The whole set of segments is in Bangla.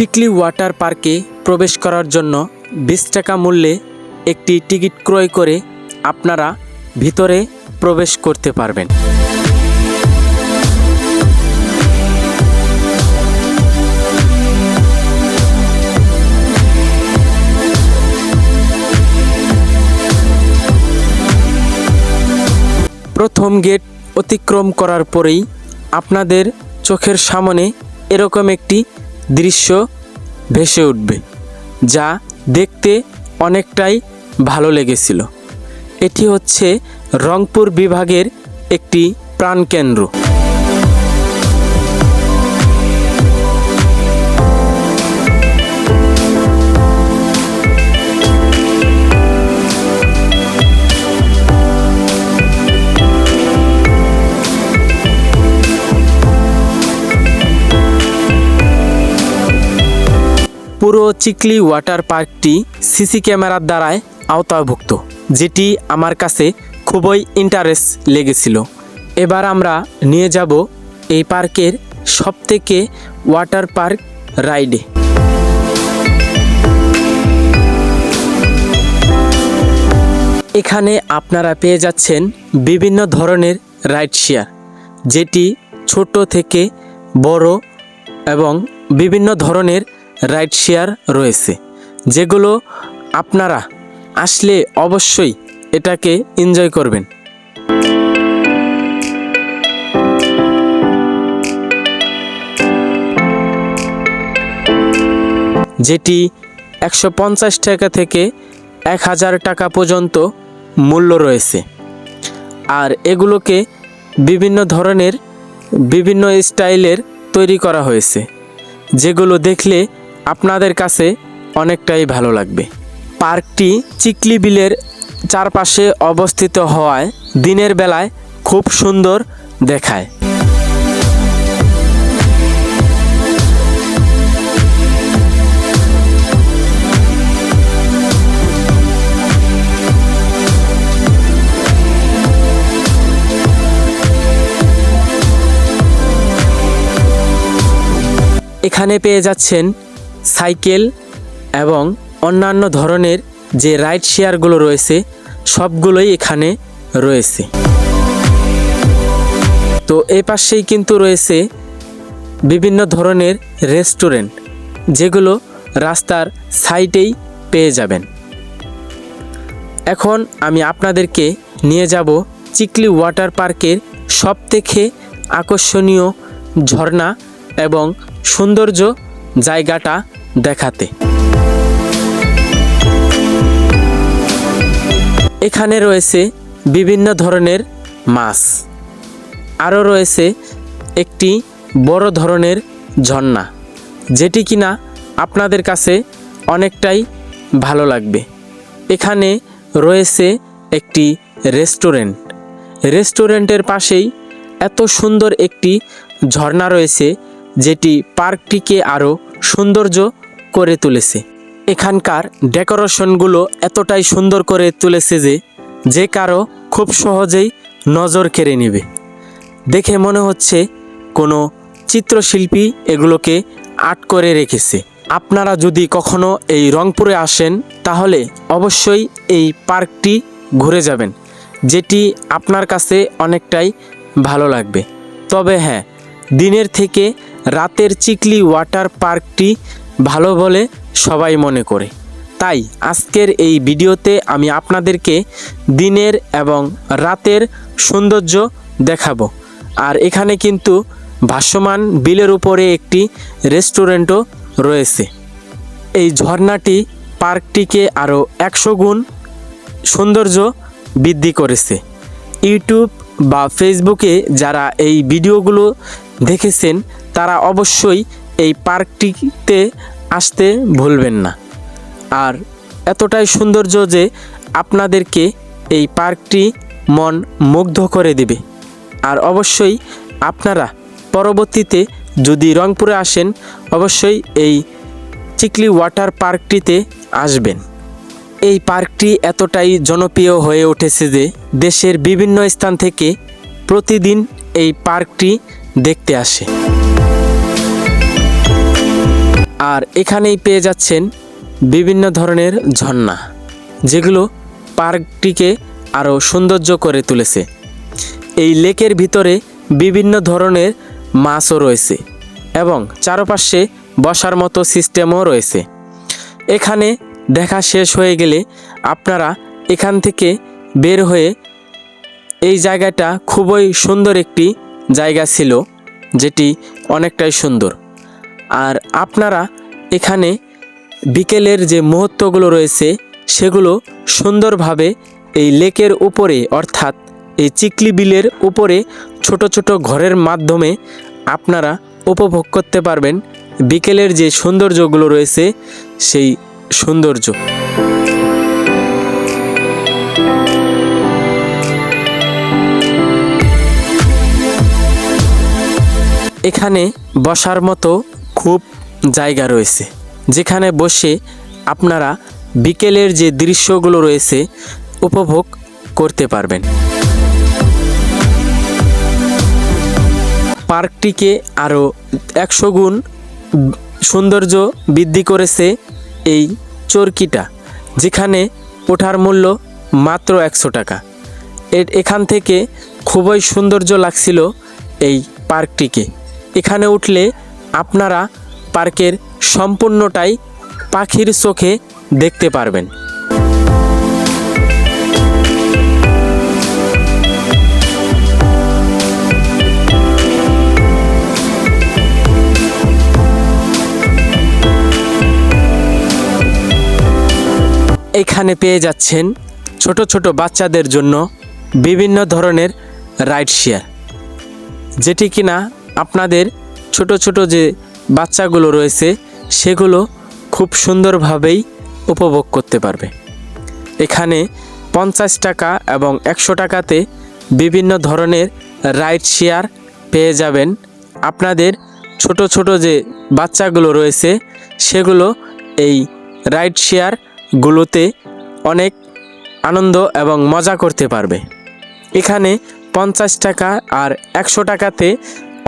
চিকলি ওয়াটার পার্কে প্রবেশ করার জন্য বিশ টাকা মূল্যে একটি টিকিট ক্রয় করে আপনারা ভিতরে প্রবেশ করতে পারবেন। প্রথম গেট অতিক্রম করার পরেই আপনাদের চোখের সামনে এরকম একটি দৃশ্য ভেসে উঠবে যা দেখতে অনেকটাই ভালো লেগেছিল। এটি হচ্ছে রংপুর বিভাগের একটি প্রাণকেন্দ্র। পুরো চিকলি ওয়াটার পার্কটি সিসি ক্যামেরার দ্বারায় আওতাভুক্ত, যেটি আমার কাছে খুবই ইন্টারেস্ট লেগেছিল। এবার আমরা নিয়ে যাব এই পার্কের সবথেকে ওয়াটার পার্ক রাইডে এখানে আপনারা পেয়ে যাচ্ছেন বিভিন্ন ধরনের রাইড শেয়ার যেটি ছোট থেকে বড় এবং বিভিন্ন ধরনের রাইড শেয়ার রয়েছে। যেগুলো আপনারা আসলে অবশ্যই এটাকে এনজয় করবেন। যেটি একশো পঞ্চাশ টাকা থেকে এক হাজার টাকা পর্যন্ত মূল্য রয়েছে। আর এগুলোকে বিভিন্ন ধরনের বিভিন্ন স্টাইলের তৈরি করা হয়েছে। যেগুলো দেখলে আপনাদের কাছে অনেকটাই ভালো লাগবে। পার্কটি চিকলি বিলের চারপাশে অবস্থিত হওয়ায় দিনের বেলায় খুব সুন্দর দেখায়। এখানে পেয়ে যাচ্ছেন সাইকেল এবং অন্যান্য ধরনের যে রাইড শেয়ারগুলো রয়েছে, সবগুলোই এখানে রয়েছে। তো এ পাশেই কিন্তু রয়েছে বিভিন্ন ধরনের রেস্টুরেন্ট, যেগুলো রাস্তার সাইডেই পেয়ে যাবেন। এখন আমি আপনাদেরকে নিয়ে যাব চিকলি ওয়াটার পার্কের সবথেকে আকর্ষণীয় ঝর্ণা এবং সৌন্দর্য জায়গাটা দেখাতে। এখানে রয়েছে বিভিন্ন ধরনের মাছ। আরও রয়েছে একটি বড় ধরনের ঝর্ণা, যেটি কিনা আপনাদের কাছে অনেকটাই ভালো লাগবে। এখানে রয়েছে একটি রেস্টুরেন্ট। রেস্টুরেন্টের পাশেই এত সুন্দর একটি ঝর্ণা রয়েছে যেটি পার্কটিকে আরও সৌন্দর্য করে তুলেছে। এখানকার ডেকোরেশনগুলো এতটাই সুন্দর করে তুলেছে যে যে কারও খুব সহজেই নজর কেড়ে নেবে। দেখে মনে হচ্ছে কোনো চিত্রশিল্পী এগুলোকে আর্ট করে রেখেছে। আপনারা যদি কখনো এই রংপুরে আসেন, তাহলে অবশ্যই এই পার্কটি ঘুরে যাবেন, যেটি আপনার কাছে অনেকটাই ভালো লাগবে। তবে হ্যাঁ দিনের থেকে রাতের চিকলি ওয়াটার পার্কটি ভালো বলে সবাই মনে করে। তাই আজকের এই ভিডিওতে আমি আপনাদেরকে দিনের এবং রাতের সৌন্দর্য দেখাবো। আর এখানে কিন্তু ভাসমান বিলের উপরে একটি রেস্টুরেন্টও রয়েছে। এই ঝর্ণাটি পার্কটিকে আরও একশো গুণ সৌন্দর্য বৃদ্ধি করেছে। ইউটিউব বা ফেসবুকে যারা এই ভিডিওগুলো দেখেছেন তারা অবশ্যই এই পার্কটিতে আসতে ভুলবেন না। আর এতটাই সৌন্দর্য যে আপনাদেরকে এই পার্কটি মন মুগ্ধ করে দেবে। আর অবশ্যই আপনারা পরবর্তীতে যদি রংপুরে আসেন, অবশ্যই এই চিকলি ওয়াটার পার্কটিতে আসবেন। এই পার্কটি এতটাই জনপ্রিয় হয়ে উঠেছে যে দেশের বিভিন্ন স্থান থেকে প্রতিদিন এই পার্কটি দেখতে আসে। আর এখানেই পেয়ে যাচ্ছেন বিভিন্ন ধরনের ঝর্ণা, যেগুলো পার্কটিকে আরও সৌন্দর্য করে তুলেছে। এই লেকের ভিতরে বিভিন্ন ধরনের মাছও রয়েছে এবং চারপাশে বসার মতো সিস্টেমও রয়েছে। এখানে দেখা শেষ হয়ে গেলে আপনারা এখান থেকে বের হয়ে এই জায়গাটা খুবই সুন্দর একটি জায়গা ছিল, যেটি অনেকটাই সুন্দর। আর আপনারা এখানে বিকেলের যে মুহূর্তগুলো রয়েছে, সেগুলো সুন্দরভাবে এই লেকের উপরে, অর্থাৎ এই চিকলি বিলের উপরে ছোট ছোট ঘরের মাধ্যমে আপনারা উপভোগ করতে পারবেন বিকেলের যে সৌন্দর্যগুলো রয়েছে, সেই সৌন্দর্য। এখানে বসার মতো খুব জায়গা রয়েছে। যেখানে বসে আপনারা বিকেলের যে দৃশ্যগুলো রয়েছে উপভোগ করতে পারবেন। পার্কটিকে আরও একশো গুণ সৌন্দর্য বৃদ্ধি করেছে এই চরকিটা, যেখানে ওঠার মূল্য মাত্র একশো টাকা। এখান থেকে খুবই সৌন্দর্য লাগছিল এই পার্কটিকে। এখানে উঠলে আপনারা পার্কের সম্পূর্ণটাই পাখির চোখে দেখতে পারবেন। এখানে পেয়ে যাচ্ছেন ছোট ছোট বাচ্চাদের জন্য বিভিন্ন ধরনের রাইড শেয়ার, যেটি কিনা আপনাদের ছোট ছোট যে বাচ্চাগুলো রয়েছে, সেগুলো খুব সুন্দরভাবেই উপভোগ করতে পারবে। এখানে পঞ্চাশ টাকা এবং একশো টাকাতে বিভিন্ন ধরনের রাইড শেয়ার পেয়ে যাবেন। আপনাদের ছোট ছোট যে বাচ্চাগুলো রয়েছে, সেগুলো এই রাইড শেয়ারগুলোতে অনেক আনন্দ এবং মজা করতে পারবে। এখানে পঞ্চাশ টাকা আর একশো টাকাতে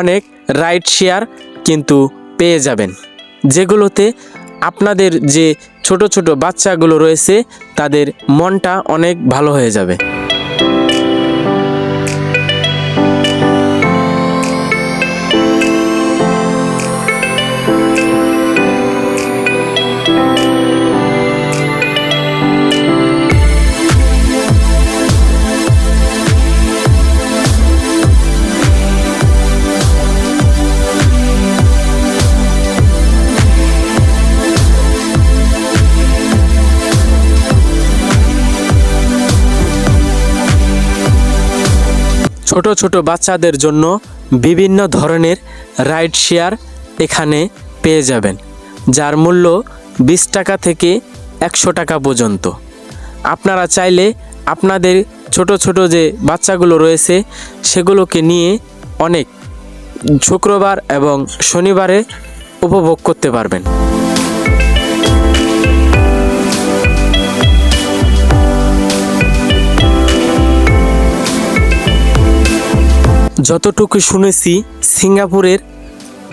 অনেক রাইড শেয়ার কিন্তু পেয়ে যাবেন। যেগুলোতে আপনাদের যে ছোট ছোট বাচ্চাগুলো রয়েছে, তাদের মনটা অনেক ভালো হয়ে যাবে। ছোট ছোট বাচ্চাদের জন্য বিভিন্ন ধরনের রাইড শেয়ার এখানে পেয়ে যাবেন, যার মূল্য বিশ টাকা থেকে একশো টাকা পর্যন্ত। আপনারা চাইলে আপনাদের ছোট ছোট যে বাচ্চাগুলো রয়েছে, সেগুলোকে নিয়ে অনেক শুক্রবার এবং শনিবারে উপভোগ করতে পারবেন। যতটুকু শুনেছি, সিঙ্গাপুরের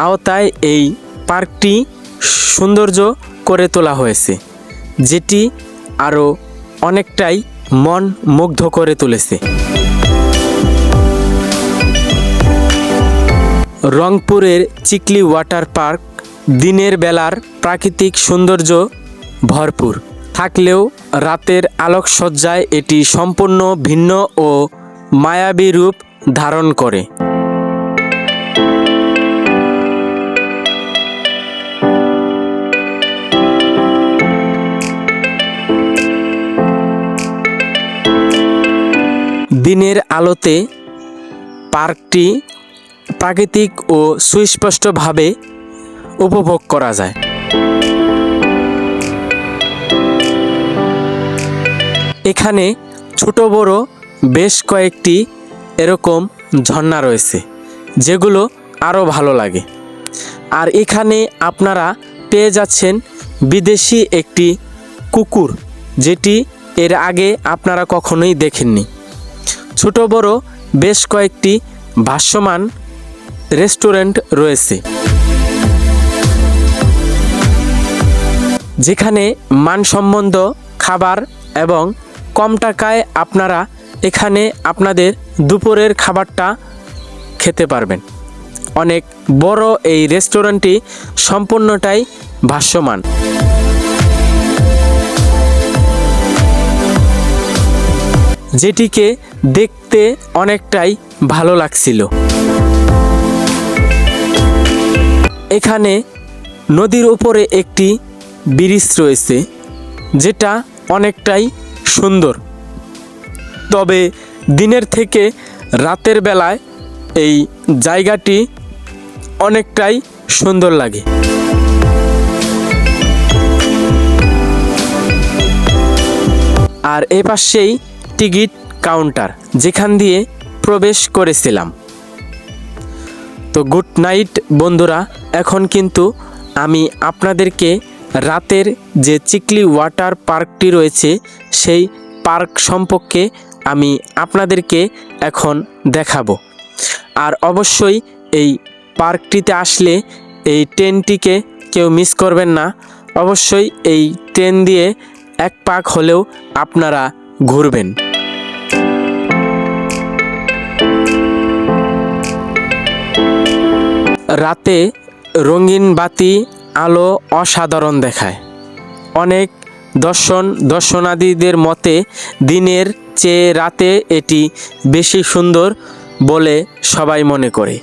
আওতায় এই পার্কটি সৌন্দর্য করে তোলা হয়েছে, যেটি আরও অনেকটাই মন মুগ্ধ করে তুলেছে। রংপুরের চিকলি ওয়াটার পার্ক দিনের বেলার প্রাকৃতিক সৌন্দর্য ভরপুর। থাকলেও রাতের আলোকসজ্জায় এটি সম্পূর্ণ ভিন্ন ও মায়াবী রূপ ধারণ করে। দিনের আলোতে পার্কটি প্রাকৃতিক ও সুস্পষ্টভাবে উপভোগ করা যায়। এখানে ছোট বড় বেশ কয়েকটি এরকম ঝর্ণা রয়েছে, যেগুলো আরও ভালো লাগে। আর এখানে আপনারা পেয়ে যাচ্ছেন বিদেশি একটি কুকুর, যেটি এর আগে আপনারা কখনোই দেখেননি। ছোট বড় বেশ কয়েকটি ভাষ্যমান রেস্টুরেন্ট রয়েছে, যেখানে মানসম্বন্ধ খাবার এবং কম টাকায় আপনারা এখানে আপনাদের দুপুরের খাবারটা খেতে পারবেন। অনেক বড় এই রেস্টুরেন্টটি সম্পূর্ণটাই ভাষ্যমান। যেটিকে দেখতে অনেকটাই ভালো লাগছিল। এখানে নদীর উপরে একটি ব্রিজ রয়েছে, যেটা অনেকটাই সুন্দর। তবে দিনের থেকে রাতের বেলায় এই জায়গাটি অনেকটাই সুন্দর লাগে। আর এ পাশেই টিকিট কাউন্টার, যেখান দিয়ে প্রবেশ করেছিলাম। তো গুড নাইট বন্ধুরা, এখন কিন্তু আমি আপনাদেরকে রাতের যে চিকলি ওয়াটার পার্কটি রয়েছে, সেই পার্ক সম্পর্কে আমি আপনাদেরকে এখন দেখাবো। আর অবশ্যই এই পার্কটিতে আসলে এই ট্রেনটিকে কেউ মিস করবেন না। অবশ্যই এই ট্রেন দিয়ে এক পাক হলেও আপনারা ঘুরবেন। রাতে রঙিন বাতি আলো অসাধারণ দেখায়। অনেক দর্শন দর্শনাদীদের মতে দিনের চেয়ে রাতে এটি বেশি সুন্দর বলে সবাই মনে করে।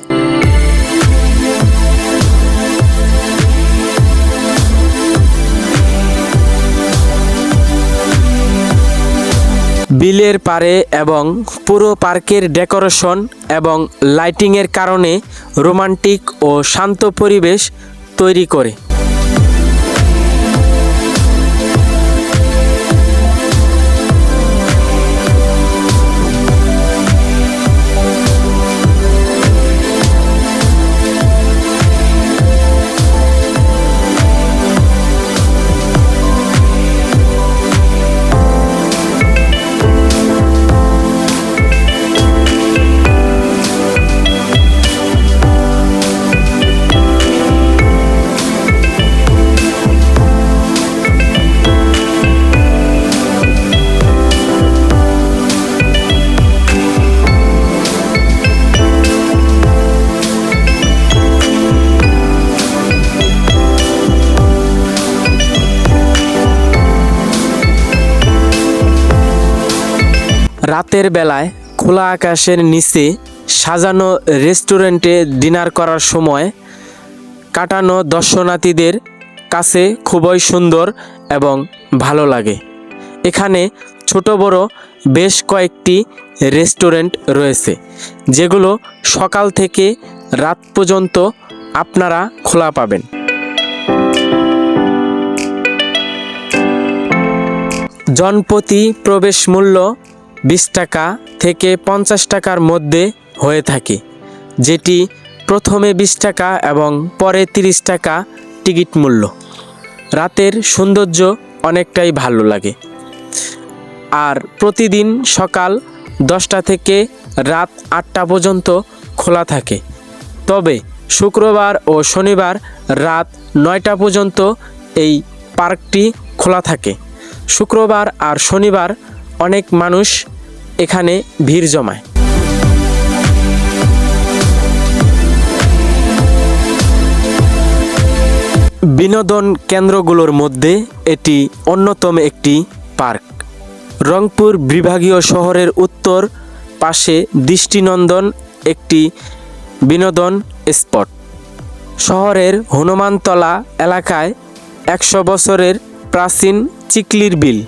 বিলের পারে এবং পুরো পার্কের ডেকোরেশন এবং লাইটিংয়ের কারণে রোমান্টিক ও শান্ত পরিবেশ তৈরি করে। রাতের বেলায় খোলা আকাশের নিচে সাজানো রেস্টুরেন্টে ডিনার করার সময় কাটানো দর্শনার্থীদের কাছে খুবই সুন্দর এবং ভালো লাগে। এখানে ছোট বড় বেশ কয়েকটি রেস্টুরেন্ট রয়েছে, যেগুলো সকাল থেকে রাত পর্যন্ত আপনারা খোলা পাবেন। জনপ্রতি প্রবেশ মূল্য বিশ টাকা থেকে পঞ্চাশ টাকার মধ্যে হয়ে থাকে, যেটি প্রথমে বিশ টাকা এবং পরে তিরিশ টাকা টিকিট মূল্য। রাতের সৌন্দর্য অনেকটাই ভালো লাগে। আর প্রতিদিন সকাল দশটা থেকে রাত আটটা পর্যন্ত খোলা থাকে। তবে শুক্রবার ও শনিবার রাত নয়টা পর্যন্ত এই পার্কটি খোলা থাকে। শুক্রবার আর শনিবার অনেক মানুষ এখানে ভিড় জমায়। বিনোদন কেন্দ্রগুলোর মধ্যে এটি অন্যতম একটি পার্ক। রংপুর বিভাগীয় শহরের উত্তর পাশে দৃষ্টিনন্দন একটি বিনোদন স্পট। শহরের হনুমানতলা এলাকায় একশো বছরের প্রাচীন চিকলির বিল।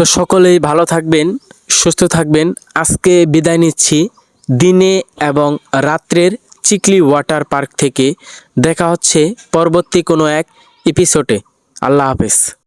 তো সকলেই ভালো থাকবেন, সুস্থ থাকবেন। আজকে বিদায় নিচ্ছি দিনে এবং রাত্রের চিকলি ওয়াটার পার্ক থেকে। দেখা হচ্ছে পরবর্তী কোনো এক এপিসোডে আল্লাহ হাফেজ।